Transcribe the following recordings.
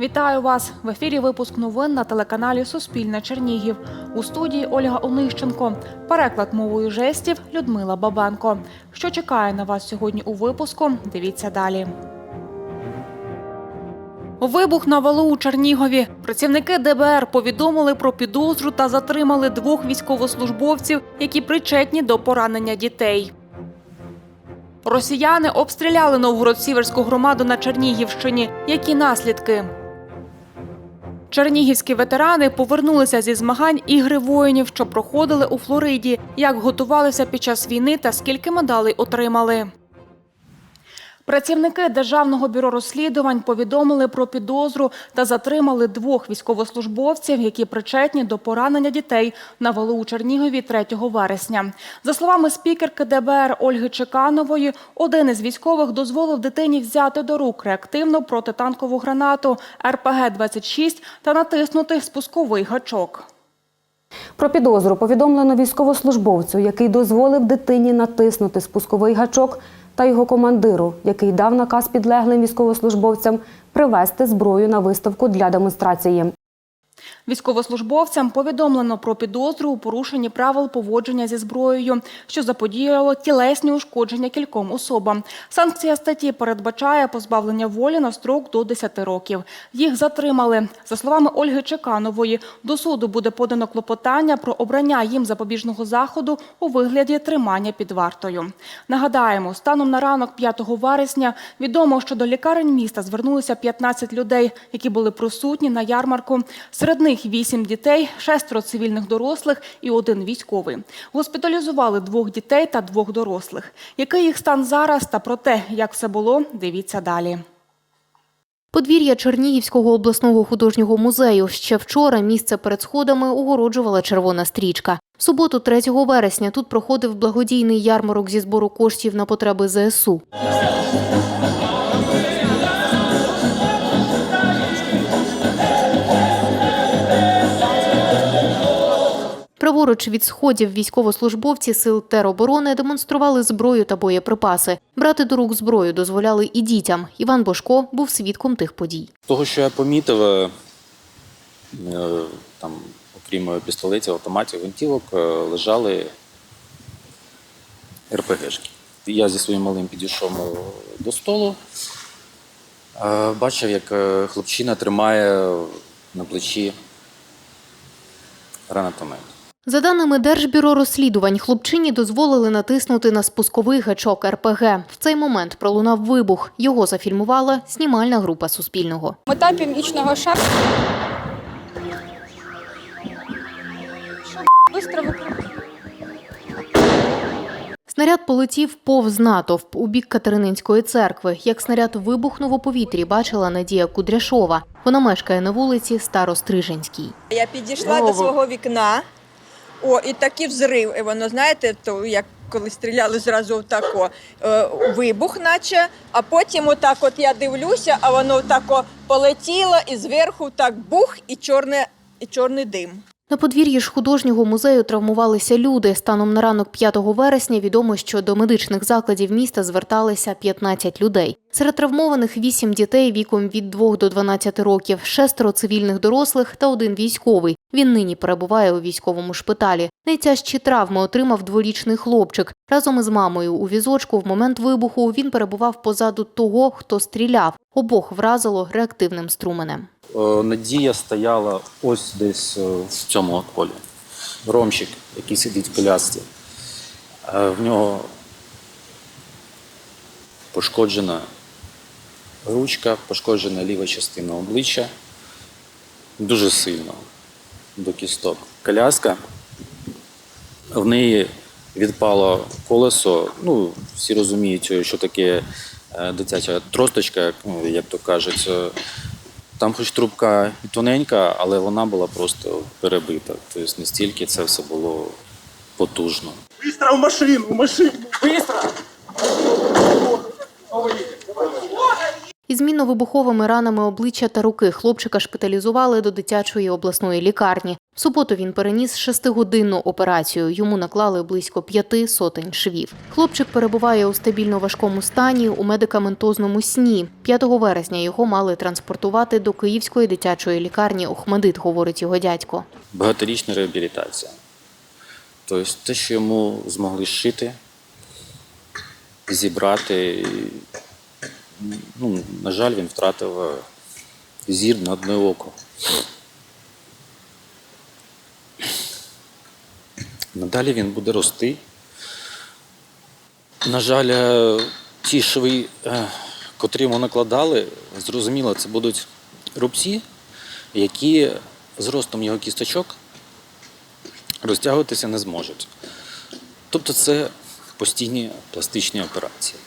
Вітаю вас в ефірі. Випуск новин на телеканалі Суспільне Чернігів. У студії Ольга Онищенко. Переклад мовою жестів Людмила Бабенко. Що чекає на вас сьогодні у випуску? Дивіться далі. Вибух на валу у Чернігові. Працівники ДБР повідомили про підозру та затримали двох військовослужбовців, які причетні до поранення дітей. Росіяни обстріляли Новгород-Сіверську громаду на Чернігівщині. Які наслідки? Чернігівські ветерани повернулися зі змагань ігри воїнів, що проходили у Флориді. Як готувалися під час війни та скільки медалей отримали. Працівники Державного бюро розслідувань повідомили про підозру та затримали двох військовослужбовців, які причетні до поранення дітей на валу у Чернігові 3 вересня. За словами спікерки ДБР Ольги Чеканової, один із військових дозволив дитині взяти до рук реактивну протитанкову гранату РПГ-26 та натиснути спусковий гачок. Про підозру повідомлено військовослужбовцю, який дозволив дитині натиснути спусковий гачок, та його командиру, який дав наказ підлеглим військовослужбовцям привезти зброю на виставку для демонстрації. Військовослужбовцям повідомлено про підозру у порушенні правил поводження зі зброєю, що заподіяло тілесні ушкодження кільком особам. Санкція статті передбачає позбавлення волі на строк до 10 років. Їх затримали. За словами Ольги Чеканової, до суду буде подано клопотання про обрання їм запобіжного заходу у вигляді тримання під вартою. Нагадаємо, станом на ранок 5 вересня відомо, що до лікарень міста звернулися 15 людей, які були присутні на ярмарку. Серед них 8 дітей, шестеро цивільних дорослих і один військовий. Госпіталізували двох дітей та двох дорослих. Який їх стан зараз та про те, як все було, дивіться далі. Подвір'я Чернігівського обласного художнього музею ще вчора місце перед сходами огороджувала червона стрічка. Суботу, 3 вересня, тут проходив благодійний ярмарок зі збору коштів на потреби ЗСУ. Праворуч від сходів військовослужбовці сил тероборони демонстрували зброю та боєприпаси. Брати до рук зброю дозволяли і дітям. Іван Бошко був свідком тих подій. Того, що я помітив, е, е, там, окрім пістолетів, автоматів, гвинтівок, е, лежали РПГшки. Я зі своїм малим підійшов до столу, бачив, як хлопчина тримає на плечі гранатомет. За даними Держбюро розслідувань, хлопчині дозволили натиснути на спусковий гачок РПГ. В цей момент пролунав вибух. Його зафільмувала знімальна група Суспільного. Мета північного шару. Снаряд полетів повз натовп у бік Катерининської церкви. Як снаряд вибухнув у повітрі, бачила Надія Кудряшова. Вона мешкає на вулиці Старостриженській. Я підійшла до свого вікна, о, і такі взрив. І воно, знаєте, то як коли стріляли зразу отако, е, вибух, наче, а потім отак от я дивлюся, а воно отако полетіло і зверху так бух і, чорне, і чорний дим. На подвір'ї ж художнього музею травмувалися люди. Станом на ранок 5 вересня відомо, що до медичних закладів міста зверталися 15 людей. Серед травмованих 8 дітей віком від 2 до 12 років, шестеро цивільних дорослих та один військовий. Він нині перебуває у військовому шпиталі. Найтяжчі травми отримав дворічний хлопчик. Разом із мамою у візочку в момент вибуху він перебував позаду того, хто стріляв. Обох вразило реактивним струменем. Е, Надія стояла ось десь е, в цьому от полі. Ромчик, який сидить в колясці. Е, В нього пошкоджена ручка, пошкоджена ліва частина обличчя. Дуже сильно до кісток. Коляска, в неї відпало колесо. Ну, всі розуміють, що таке дитяча тросточка, ну, як то кажуть. Е, Там хоч трубка і тоненька, але вона була просто перебита. Тобто настільки це все було потужно. Быстро в машину, в машину, быстро! Із мінно-вибуховими ранами обличчя та руки хлопчика шпиталізували до дитячої обласної лікарні. В суботу він переніс шестигодинну операцію. Йому наклали близько п'яти сотень швів. Хлопчик перебуває у стабільно важкому стані у медикаментозному сні. 5 вересня його мали транспортувати до Київської дитячої лікарні Охмадит, говорить його дядько. Багаторічна реабілітація. Тобто те, що йому змогли зшити, зібрати. Ну, на жаль, він втратив е, зір на одне око. Надалі він буде рости. На жаль, е, ті шви, е, котрі йому накладали, зрозуміло, це будуть рубці, які з ростом його кісточок розтягуватися не зможуть. Тобто це постійні пластичні операції.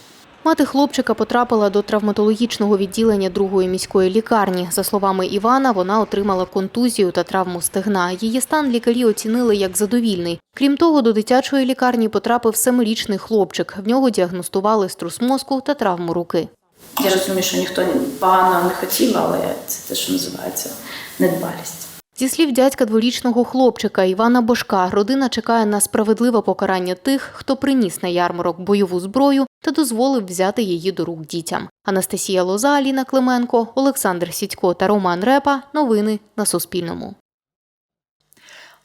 Мати хлопчика потрапила до травматологічного відділення другої міської лікарні. За словами Івана, вона отримала контузію та травму стегна. Її стан лікарі оцінили як задовільний. Крім того, до дитячої лікарні потрапив семирічний хлопчик. В нього діагностували струс мозку та травму руки. Я розумію, що ніхто погано не хотів, але це те, що називається недбалість. Зі слів дядька дворічного хлопчика Івана Бошка, родина чекає на справедливе покарання тих, хто приніс на ярмарок бойову зброю та дозволив взяти її до рук дітям. Анастасія Лоза, Аліна Клименко, Олександр Сідько та Роман Репа. Новини на Суспільному.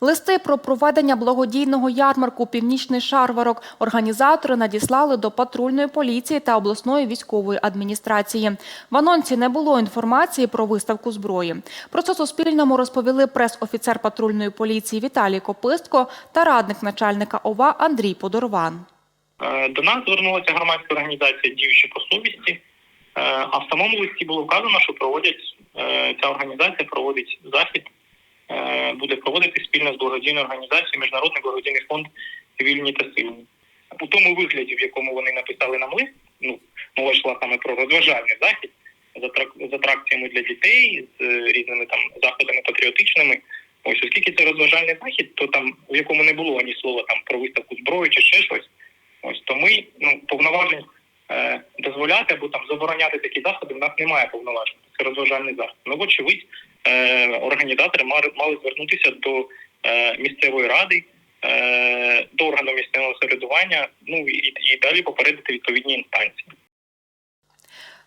Листи про проведення благодійного ярмарку Північний шарварок організатори надіслали до патрульної поліції та обласної військової адміністрації. В анонсі не було інформації про виставку зброї. Про це Суспільному розповіли прес-офіцер патрульної поліції Віталій Копистко та радник начальника ОВА Андрій Подорван. Е, До нас звернулася громадська організація Діючі по совісті, Е, а в самому листі було вказано, що проводять е, ця організація проводить захід, буде проводити спільно з благодійною організацією Міжнародний благодійний фонд Вільні та сильні. У тому вигляді, в якому вони написали нам лист, ну мова йшла саме про розважальний захід з атрак- атракціями для дітей, з різними там заходами патріотичними. Ось оскільки це розважальний захід, то там в якому не було ані слова там про виставку зброї чи ще щось. Ось то ми ну повноважень е, дозволяти або там забороняти такі заходи. В нас немає повноважень. Це розважальний захід. Ну, вочевидь, е, організатори мали, звернутися до е, місцевої ради, е, до органу місцевого середування, ну і, і далі попередити відповідні інстанції.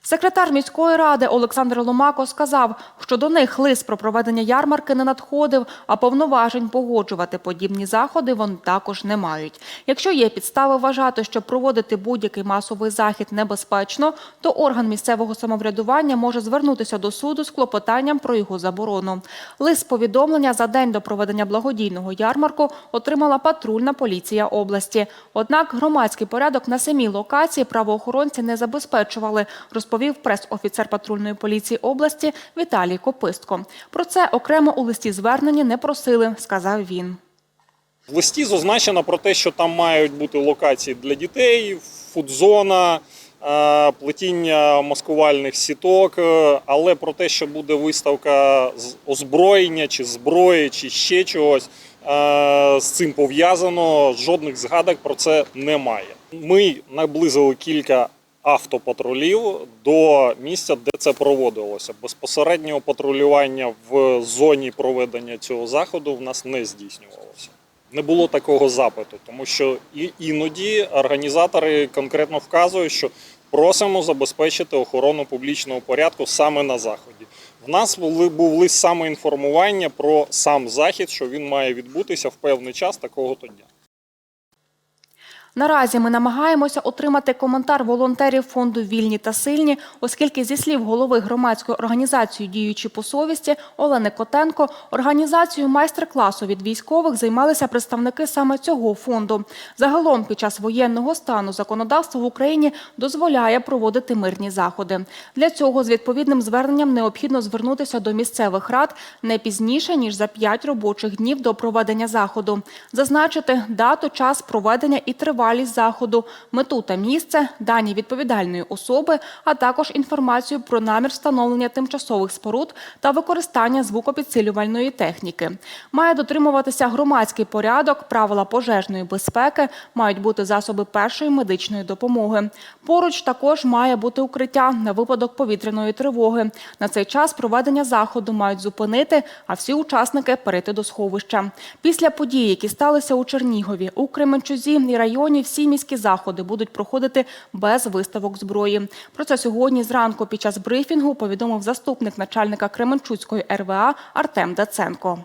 Секретар міської ради Олександр Ломако сказав, що до них лист про проведення ярмарки не надходив, а повноважень погоджувати подібні заходи вони також не мають. Якщо є підстави вважати, що проводити будь-який масовий захід небезпечно, то орган місцевого самоврядування може звернутися до суду з клопотанням про його заборону. Лист повідомлення за день до проведення благодійного ярмарку отримала патрульна поліція області. Однак громадський порядок на самій локації правоохоронці не забезпечували, розповів прес-офіцер патрульної поліції області Віталій Копистко. Про це окремо у листі звернення не просили, сказав він. В листі зазначено про те, що там мають бути локації для дітей, фудзона, е, плетіння маскувальних сіток, е, але про те, що буде виставка з озброєння чи зброї, чи ще чогось е, з цим пов'язано, жодних згадок про це немає. Ми наблизили кілька автопатрулів до місця, де це проводилося. Безпосереднього патрулювання в зоні проведення цього заходу в нас не здійснювалося. Не було такого запиту, тому що іноді організатори конкретно вказують, що просимо забезпечити охорону публічного порядку саме на заході. В нас були був лист саме інформування про сам захід, що він має відбутися в певний час такого-то дня. Наразі ми намагаємося отримати коментар волонтерів фонду Вільні та сильні, оскільки зі слів голови громадської організації діючі по совісті Олени Котенко, організацією майстер-класу від військових займалися представники саме цього фонду. Загалом під час воєнного стану законодавство в Україні дозволяє проводити мирні заходи. Для цього з відповідним зверненням необхідно звернутися до місцевих рад не пізніше ніж за 5 робочих днів до проведення заходу, зазначити дату, час проведення і тривалість тривалість заходу, мету та місце, дані відповідальної особи, а також інформацію про намір встановлення тимчасових споруд та використання звукопідсилювальної техніки. Має дотримуватися громадський порядок, правила пожежної безпеки, мають бути засоби першої медичної допомоги. Поруч також має бути укриття на випадок повітряної тривоги. На цей час проведення заходу мають зупинити, а всі учасники перейти до сховища. Після подій, які сталися у Чернігові, у Кременчузі і районі, всі міські заходи будуть проходити без виставок зброї. Про це сьогодні зранку під час брифінгу повідомив заступник начальника Кременчуцької РВА Артем Даценко.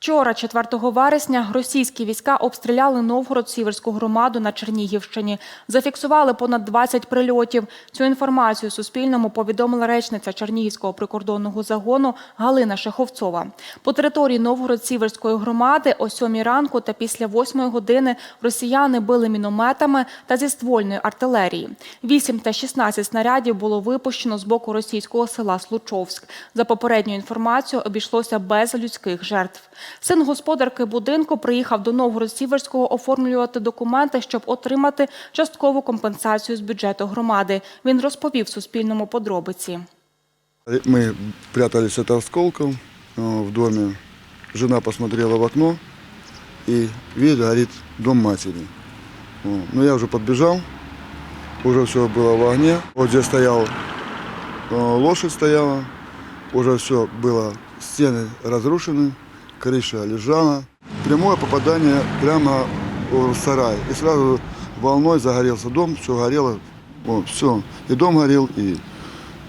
Вчора, 4 вересня, російські війська обстріляли Новгород-Сіверську громаду на Чернігівщині. Зафіксували понад 20 прильотів. Цю інформацію Суспільному повідомила речниця Чернігівського прикордонного загону Галина Шеховцова. По території Новгород-Сіверської громади о 7 ранку та після 8 години росіяни били мінометами та зі ствольної артилерії. 8 та 16 снарядів було випущено з боку російського села Случовськ. За попередньою інформацією, обійшлося без людських жертв. Син господарки будинку приїхав до Новгород-Сіверського оформлювати документи, щоб отримати часткову компенсацію з бюджету громади. Він розповів Суспільному подробиці. Мы прятались от осколков э, в доме. Жена посмотрела в окно и видит, горит дом матери. Вот. Ну, я уже подбежал, уже все было в огне. Вот здесь стоял, э, лошадь стояла, уже все было, стены разрушены, Крыша лежала. Прямое попадание прямо в сарай. И сразу волной загорелся дом, все горело, вот, все. И дом горел, и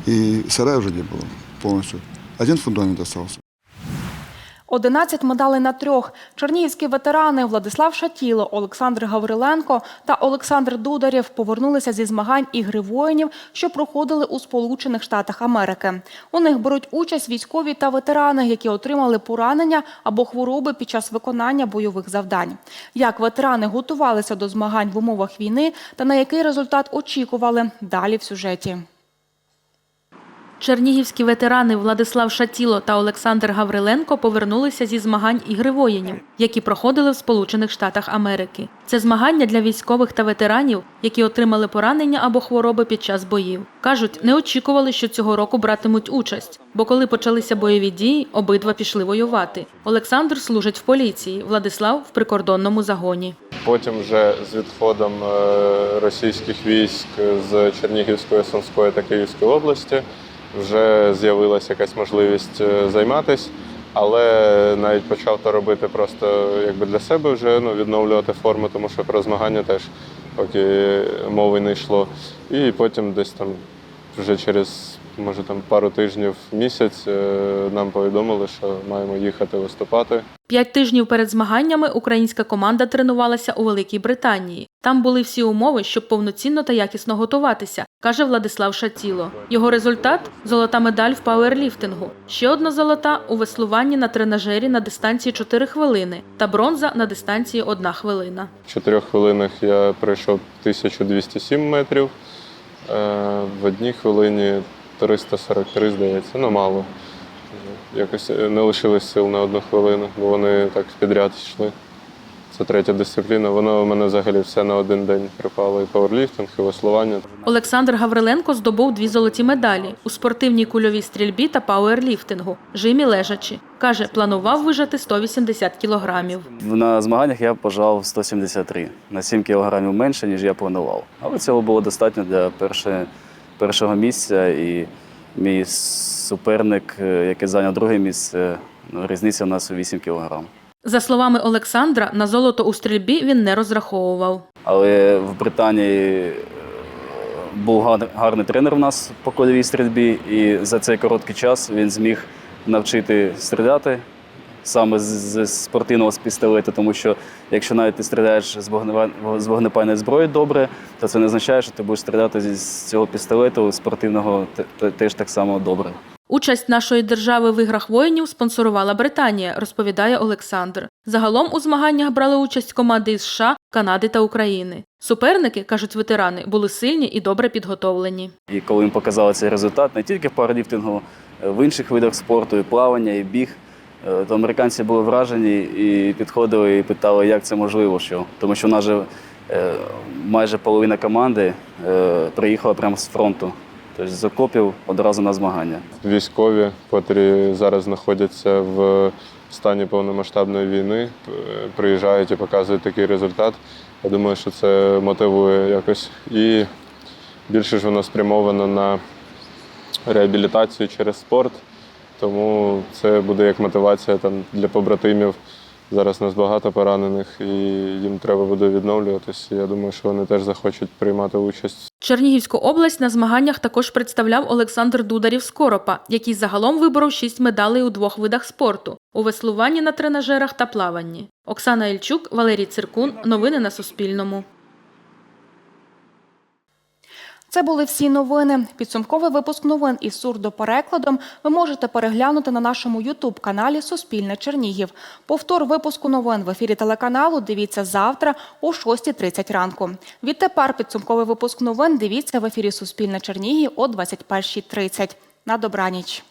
и сарая уже не было полностью. Один фундамент остался. 11 медалей на трьох. Чернігівські ветерани Владислав Шатіло, Олександр Гавриленко та Олександр Дударєв повернулися зі змагань ігри воїнів, що проходили у Сполучених Штатах Америки. У них беруть участь військові та ветерани, які отримали поранення або хвороби під час виконання бойових завдань. Як ветерани готувалися до змагань в умовах війни та на який результат очікували далі в сюжеті. Чернігівські ветерани Владислав Шатіло та Олександр Гавриленко повернулися зі змагань ігри воїнів, які проходили в Сполучених Штатах Америки. Це змагання для військових та ветеранів, які отримали поранення або хвороби під час боїв. кажуть, не очікували, що цього року братимуть участь, бо коли почалися бойові дії, обидва пішли воювати. Олександр служить в поліції, Владислав в прикордонному загоні. Потім вже з відходом е, російських військ з Чернігівської, Сумської та Київської області вже з'явилася якась можливість е, займатися, але навіть почав то робити просто якби для себе вже ну, відновлювати форму, тому що про змагання теж поки мови не йшло. І потім десь там вже через може там пару тижнів місяць е, нам повідомили, що маємо їхати виступати. П'ять тижнів перед змаганнями українська команда тренувалася у Великій Британії. Там були всі умови, щоб повноцінно та якісно готуватися, каже Владислав Шатіло. Його результат золота медаль в пауерліфтингу, ще одна золота у веслуванні на тренажері на дистанції 4 хвилини та бронза на дистанції 1 хвилина. В чотирьох хвилинах я пройшов 1207 метрів. Е, В одній хвилині 343, здається, ну мало. Якось не лишилось сил на одну хвилину, бо вони так підряд йшли. Це третя дисципліна. Воно у мене взагалі все на один день припало. І пауерліфтинг, і веслування. Олександр Гавриленко здобув дві золоті медалі у спортивній кульовій стрільбі та пауерліфтингу, жимі лежачі. Каже, планував вижати 180 кілограмів. На змаганнях я пожав 173, на 7 кілограмів менше, ніж я планував. Але цього було достатньо для перше, першого місця. І мій суперник, е, який зайняв друге місце, ну, різниця у нас у 8 кілограм. За словами Олександра, на золото у стрільбі він не розраховував. Але в Британії е, був гар- гарний тренер у нас по кольовій стрільбі, і за цей короткий час він зміг навчити стріляти саме з, спортивного з пістолету, тому що якщо навіть ти стріляєш з, вогнепальної зброї добре, то це не означає, що ти будеш стріляти з цього пістолету спортивного те- те- теж так само добре. Участь нашої держави в іграх воїнів спонсорувала Британія, розповідає Олександр. Загалом у змаганнях брали участь команди із США, Канади та України. Суперники, кажуть ветерани, були сильні і добре підготовлені. І коли їм показали цей результат не тільки в пауерліфтингу, е, в інших видах спорту, і плавання, і біг, Е, То американці були вражені і підходили і питали, як це можливо, що тому що в нас же е, майже половина команди приїхала прямо з фронту, тобто з окопів одразу на змагання. Військові, котрі зараз знаходяться в стані повномасштабної війни, приїжджають і показують такий результат. Я думаю, що це мотивує якось. І більше ж воно спрямовано на реабілітацію через спорт. Тому це буде як мотивація там, для побратимів. Зараз нас багато поранених і їм треба буде відновлюватися. Я думаю, що вони теж захочуть приймати участь Чернігівську область на змаганнях також представляв Олександр Дударів Скоропа, який загалом виборов шість медалей у двох видах спорту у веслуванні на тренажерах та плаванні. Оксана Ільчук, Валерій Циркун. Новини на Суспільному. Це були всі новини. Підсумковий випуск новин із сурдоперекладом ви можете переглянути на нашому Ютуб-каналі Суспільне Чернігів. Повтор випуску новин в ефірі телеканалу дивіться завтра о 6.30 ранку. Відтепер підсумковий випуск новин дивіться в ефірі Суспільне Чернігів о 21.30. На добраніч.